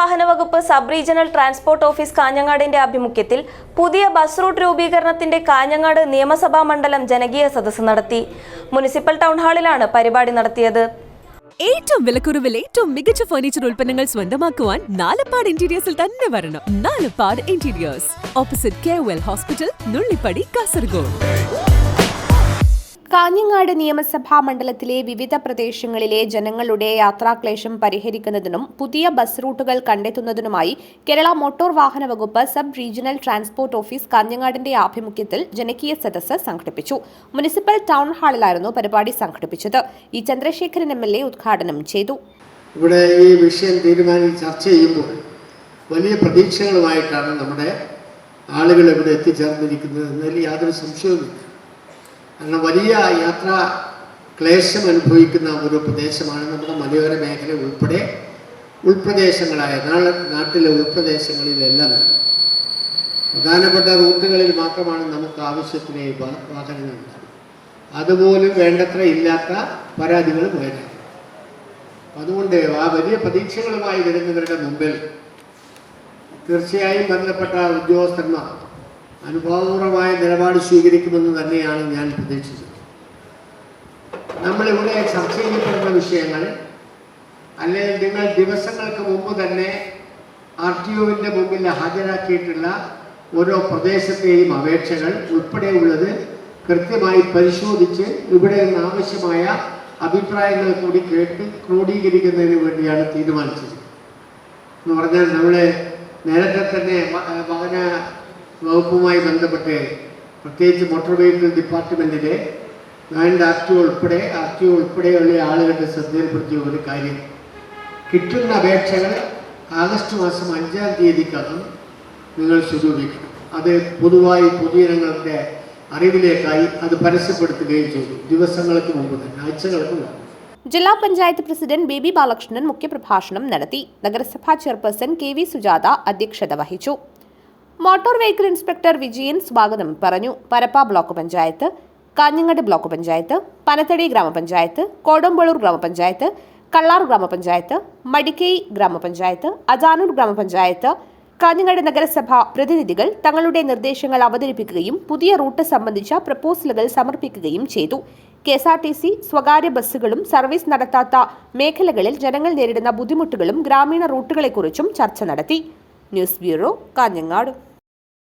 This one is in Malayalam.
വാഹന വകുപ്പ് സബ് റീജിയണൽ ട്രാൻസ്പോർട്ട് ഓഫീസ് കാഞ്ഞങ്ങാടിന്റെ ആഭിമുഖ്യത്തിൽ പുതിയ ബസ് റൂട്ട് രൂപീകരണത്തിന്റെ കാഞ്ഞങ്ങാട് നിയമസഭാ മണ്ഡലം ജനകീയ സദസ്സ് നടത്തി. മുനിസിപ്പൽ ടൗൺഹാളിലാണ് പരിപാടി നടത്തിയത്. ഏറ്റവും വിലക്കുറവിൽ ഏറ്റവും മികച്ച ഫർണിച്ചർ ഉൽപ്പന്നങ്ങൾ സ്വന്തമാക്കുവാൻ നാലപ്പാട് ഇന്റീരിയേഴ്സിൽ തന്നെ വരണം. Nalappad interiors opposite K hospital Nullippady Kasaragod Kanhangad നിയമസഭാ മണ്ഡലത്തിലെ വിവിധ പ്രദേശങ്ങളിലെ ജനങ്ങളുടെ യാത്രാക്ലേശം പരിഹരിക്കുന്നതിനും പുതിയ ബസ് റൂട്ടുകൾ കണ്ടെത്തുന്നതിനുമായി കേരള മോട്ടോർ വാഹന വകുപ്പ് സബ് റീജിയണൽ ട്രാൻസ്പോർട്ട് ഓഫീസ് കാഞ്ഞങ്ങാടിന്റെ ആഭിമുഖ്യത്തിൽ ജനകീയ സദസ്സ് സംഘടിപ്പിച്ചു. മുനിസിപ്പൽ ടൗൺ ഹാളിലായിരുന്നു പരിപാടി സംഘടിപ്പിച്ചത്. E Chandrasekharan M L A ഉദ്ഘാടനം ചെയ്തു. ഇവിടെ ഈ വിഷയം തീരുമാനിച്ച് ചർച്ച ചെയ്യുമ്പോൾ വലിയ പ്രതീക്ഷകളുമായിട്ടാണ് നമ്മുടെ ആളുകൾ ഇവിടെ എത്തിച്ചേർന്നിരിക്കുന്നത് എന്നതിൽ യാതൊരു സംശയവുമില്ല. കാരണം വലിയ യാത്ര ക്ലേശം അനുഭവിക്കുന്ന ഒരു പ്രദേശമാണ് നമ്മുടെ മലയോര മേഖല ഉൾപ്പെടെ ഉൾപ്രദേശങ്ങളായ നാട്ടിലെ ഉൾപ്രദേശങ്ങളിലെല്ലാം. പ്രധാനപ്പെട്ട റൂട്ടുകളിൽ മാത്രമാണ് നമുക്ക് ആവശ്യത്തിന് വാഹനങ്ങൾ അതുപോലും വേണ്ടത്ര ഇല്ലാത്ത പരാതികളും വേണം അതുകൊണ്ട് ആ വലിയ പ്രതീക്ഷകളുമായി വരുന്നവരുടെ മുമ്പിൽ തീർച്ചയായും ബന്ധപ്പെട്ട ഉദ്യോഗസ്ഥന്മാർ അനുഭവപൂർവമായ നിലപാട് സ്വീകരിക്കുമെന്ന് തന്നെയാണ് ഞാൻ പ്രതീക്ഷിച്ചത്. നമ്മളിവിടെ ചർച്ച ചെയ്യപ്പെടുന്ന വിഷയങ്ങൾ അല്ലെങ്കിൽ നിങ്ങൾ ദിവസങ്ങൾക്ക് മുമ്പ് തന്നെ ആർ ടി ഒവിന്റെ മുമ്പിൽ ഹാജരാക്കിയിട്ടുള്ള ഓരോ പ്രദേശത്തെയും അപേക്ഷകൾ ഉൾപ്പെടെയുള്ളത് കൃത്യമായി പരിശോധിച്ച് ഇവിടെ നിന്ന് ആവശ്യമായ അഭിപ്രായങ്ങൾ കൂടി കേട്ട് ക്രോഡീകരിക്കുന്നതിന് വേണ്ടിയാണ് തീരുമാനിച്ചത്. എന്ന് പറഞ്ഞാൽ നമ്മൾ നേരത്തെ തന്നെ വാഹന വകുപ്പുമായി ബന്ധപ്പെട്ട് പ്രത്യേകിച്ച് മോട്ടോർ വെഹിക്കിൾ ഡിപ്പാർട്ട്മെന്റിലെ വേണ്ട ആർ ടി ഉൾപ്പെടെ ആർ ടി ഉൾപ്പെടെയുള്ള ആളുകളുടെ ശ്രദ്ധയിൽപ്പെടുത്തിയ ഒരു കാര്യം. കിട്ടുന്ന അപേക്ഷകൾ ആഗസ്റ്റ് മാസം അഞ്ചാം തീയതിക്കകം നിങ്ങൾ സ്വരൂപിക്കണം. അത് പൊതുവായി പൊതുജനങ്ങളുടെ അറിവിലേക്കായി അത് പരസ്യപ്പെടുത്തുകയും ചെയ്തു. ദിവസങ്ങൾക്ക് മുമ്പ് തന്നെ ആഴ്ചകൾക്ക് മുമ്പ്. ജില്ലാ പഞ്ചായത്ത് പ്രസിഡന്റ് ബേബി ബാലകൃഷ്ണൻ മുഖ്യപ്രഭാഷണം നടത്തി. നഗരസഭാ ചെയർപേഴ്സൺ കെ വി സുജാത അധ്യക്ഷത വഹിച്ചു. മോട്ടോർ വെഹിക്കിൾ ഇൻസ്പെക്ടർ വിജയൻ സ്വാഗതം പറഞ്ഞു. പരപ്പ ബ്ലോക്ക് പഞ്ചായത്ത് കാഞ്ഞങ്ങാട് ബ്ലോക്ക് പഞ്ചായത്ത് പനത്തടി ഗ്രാമപഞ്ചായത്ത് കോടമ്പളൂർ ഗ്രാമപഞ്ചായത്ത് കള്ളാർ ഗ്രാമപഞ്ചായത്ത് മടിക്കൈ ഗ്രാമപഞ്ചായത്ത് അജാനൂർ ഗ്രാമപഞ്ചായത്ത് കാഞ്ഞങ്ങാട് നഗരസഭ പ്രതിനിധികൾ തങ്ങളുടെ നിർദ്ദേശങ്ങൾ അവതരിപ്പിക്കുകയും പുതിയ റൂട്ട് സംബന്ധിച്ച പ്രപ്പോസലുകൾ സമർപ്പിക്കുകയും ചെയ്തു. K S R T C സ്വകാര്യ ബസ്സുകളും സർവീസ് നടത്താത്ത മേഖലകളിൽ ജനങ്ങൾ നേരിടുന്ന ബുദ്ധിമുട്ടുകളും ഗ്രാമീണ റൂട്ടുകളെക്കുറിച്ചും ചർച്ച നടത്തി. News bureau Kanhangad.